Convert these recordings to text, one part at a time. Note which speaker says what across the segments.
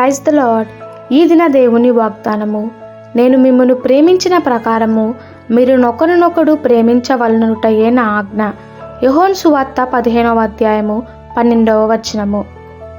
Speaker 1: క్రైస్త the lord ఈ దిన దేవుని వాగ్దానము. నేను మిమ్మను ప్రేమించిన ప్రకారము మీరు నొకరినొకడు ప్రేమించవలనుటయే నా ఆజ్ఞ. యహోన్ సువార్త పదిహేనవ అధ్యాయము పన్నెండవ వచనము.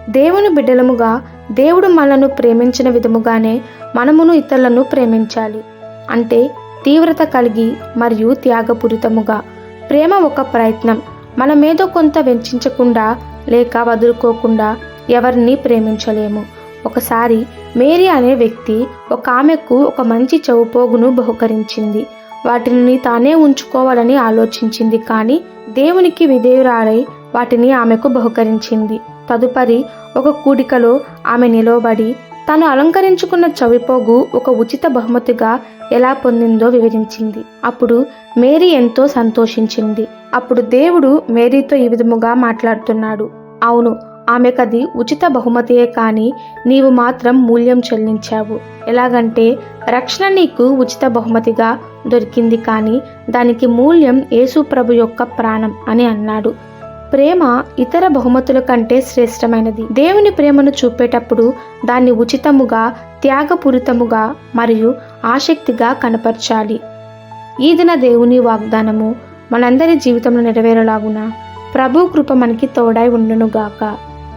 Speaker 1: దేవుని బిడ్డలముగా దేవుడు మనను ప్రేమించిన విధముగానే మనమును ఇతరులను ప్రేమించాలి. అంటే తీవ్రత కలిగి మరియు త్యాగపూరితముగా ప్రేమ ఒక ప్రయత్నం. మనమేదో కొంత వెంచించకుండా లేక వదులుకోకుండా ఎవరిని ప్రేమించలేము. ఒకసారి మేరీ అనే వ్యక్తి ఒక ఆమెకు ఒక మంచి చౌపోగును బహుకరించింది. వాటిని తానే ఉంచుకోవాలని ఆలోచించింది కానీ దేవునికి విధేయురాలై వాటిని ఆమెకు బహుకరించింది. తదుపరి ఒక కూడికలో ఆమె నిలవబడి తాను అలంకరించుకున్న చవిపోగు ఒక ఉచిత బహుమతిగా ఎలా పొందిందో వివరించింది. అప్పుడు మేరీ ఎంతో సంతోషించింది. అప్పుడు దేవుడు మేరీతో ఈ విధముగా మాట్లాడుతున్నాడు. అవును ఆమెకది ఉచిత బహుమతియే కానీ నీవు మాత్రం మూల్యం చెల్లించావు. ఎలాగంటే రక్షణ నీకు ఉచిత బహుమతిగా దొరికింది కానీ దానికి మూల్యం యేసు ప్రభు యొక్క ప్రాణం అని అన్నాడు. ప్రేమ ఇతర బహుమతుల కంటే శ్రేష్టమైనది. దేవుని ప్రేమను చూపేటప్పుడు దాన్ని ఉచితముగా త్యాగపూరితముగా మరియు ఆసక్తిగా కనపరచాలి. ఈ దిన దేవుని వాగ్దానము మనందరి జీవితంలో నెరవేరలాగున. ప్రభు కృప మనకి తోడై ఉండునుగాక.